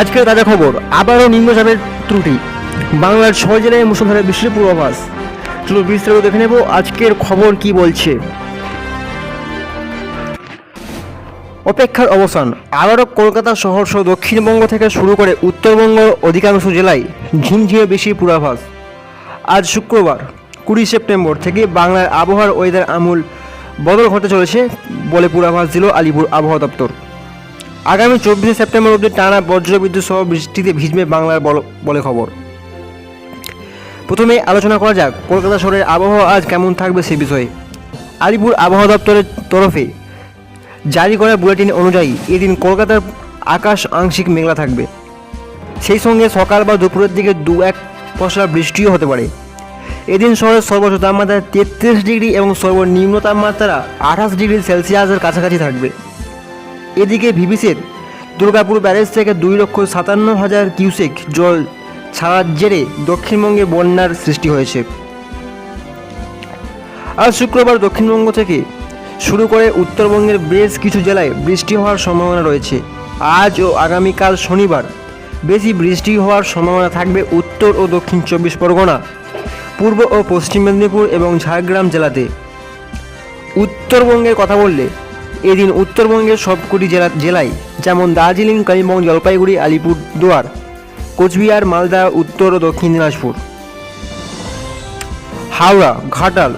আজকের তাজা খবর, আবারও নিম্নচাপের ত্রুটি। বাংলার ছয় জেলায় মুসলধারে বৃষ্টির পূর্বাভাস। চলো বিস্তারিত দেখে নেব আজকের খবর কি বলছে। অপেক্ষার অবসান, আবারও কলকাতা শহর সহ দক্ষিণবঙ্গ থেকে শুরু করে উত্তরবঙ্গ অধিকাংশ জেলায় ঝিমঝিমে বেশি পূর্বাভাস। আজ শুক্রবার, কুড়ি সেপ্টেম্বর থেকে বাংলার আবহাওয়ার ওয়েদার আমূল বদল ঘটে চলেছে বলে পূর্বাভাস দিল আলিপুর আবহাওয়া দপ্তর। আগামী চব্বিশে সেপ্টেম্বর অবধি টানা বজ্রবিদ্যুৎ সহ বৃষ্টিতে ভিজবে বাংলার বল- বলে খবর। প্রথমে আলোচনা করা যাক, কলকাতা শহরের আবহাওয়া আজ কেমন থাকবে সে বিষয়ে। আলিপুর আবহাওয়া দপ্তরের তরফে জারি করা বুলেটিন অনুযায়ী এদিন কলকাতার আকাশ আংশিক মেঘলা থাকবে। সেই সঙ্গে সকাল বা দুপুরের দিকে দু এক পশলা বৃষ্টিও হতে পারে। এদিন শহরের সর্বোচ্চ তাপমাত্রা তেত্রিশ ডিগ্রি এবং সর্বনিম্ন তাপমাত্রা আঠাশ ডিগ্রি সেলসিয়াসের কাছাকাছি থাকবে। এদিকে ভিবিসের দুর্গাপুর ব্যারেজ থেকে দুই লক্ষ সাতান্ন হাজার কিউসেক জল ছাড়ার জেরে দক্ষিণবঙ্গে বন্যার সৃষ্টি হয়েছে। আজ শুক্রবার দক্ষিণবঙ্গ থেকে শুরু করে উত্তরবঙ্গের বেশ কিছু জেলায় বৃষ্টি হওয়ার সম্ভাবনা রয়েছে। আজ ও আগামীকাল শনিবার বেশি বৃষ্টি হওয়ার সম্ভাবনা থাকবে উত্তর ও দক্ষিণ চব্বিশ পরগনা, পূর্ব ও পশ্চিম মেদিনীপুর এবং ঝাড়গ্রাম জেলাতে। উত্তরবঙ্গের কথা বললে এদিন উত্তরবঙ্গের সবকটি জেলা, জেলায়, যেমন দার্জিলিং, কালিম্পং, জলপাইগুড়ি, আলিপুরদুয়ার, কোচবিহার, মালদা, উত্তর ও দক্ষিণ দিনাজপুর। হাওড়া, ঘাটাল,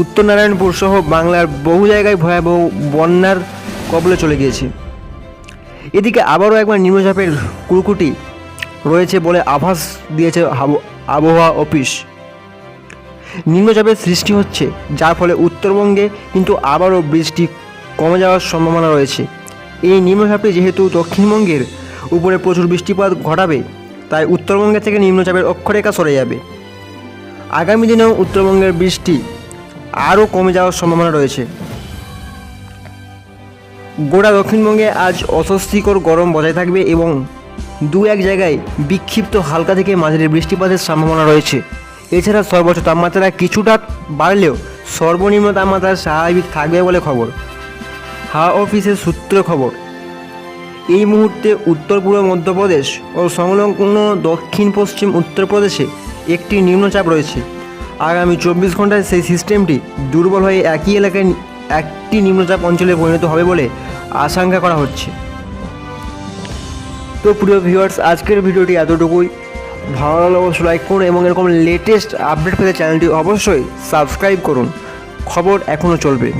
উত্তর নারায়ণপুর সহ বাংলার বহু জায়গায় ভয়াবহ বন্যার কবলে চলে গিয়েছে। এদিকে আবারও একবার নিম্নচাপের কুরকুটি রয়েছে বলে আভাস দিয়েছে আবহাওয়া অফিস। নিম্নচাপের সৃষ্টি হচ্ছে, যার ফলে উত্তরবঙ্গে কিন্তু আবারও বৃষ্টি কমে যাওয়ার সম্ভাবনা রয়েছে। এই নিম্নচাপটি যেহেতু দক্ষিণবঙ্গের উপরে প্রচুর বৃষ্টিপাত ঘটাবে, তাই উত্তরবঙ্গে থেকে নিম্নচাপের অক্ষরেখা সরে যাবে। আগামী দিনেও উত্তরবঙ্গের বৃষ্টি আরও কমে যাওয়ার সম্ভাবনা রয়েছে। গোটা দক্ষিণবঙ্গে আজ অস্বস্তিকর গরম বজায় থাকবে এবং দু এক জায়গায় বিক্ষিপ্ত হালকা থেকে মাঝারি বৃষ্টিপাতের সম্ভাবনা রয়েছে। এছাড়া সর্বোচ্চ তাপমাত্রা কিছুটা বাড়লেও সর্বনিম্ন তাপমাত্রা স্বাভাবিক থাকবে বলে খবর। হাওয়া অফিসের সূত্র খবর, এই মুহূর্তে উত্তর পূর্ব মধ্যপ্রদেশ ও সংলগ্ন দক্ষিণ পশ্চিম উত্তরপ্রদেশে একটি নিম্নচাপ রয়েছে। আগামী চব্বিশ ঘন্টায় সেই সিস্টেমটি দুর্বল হয়ে একই এলাকায় একটি নিম্নচাপ অঞ্চলে পরিণত হবে বলে আশঙ্কা করা হচ্ছে। তো প্রিয় ভিউয়ার্স আজকের ভিডিওটি এতটুকুই। ভালো লাগলে অবশ্যই লাইক করুন এবং এরকম লেটেস্ট আপডেট পেতে চ্যানেলটি অবশ্যই সাবস্ক্রাইব করুন। খবর এখনও চলবে।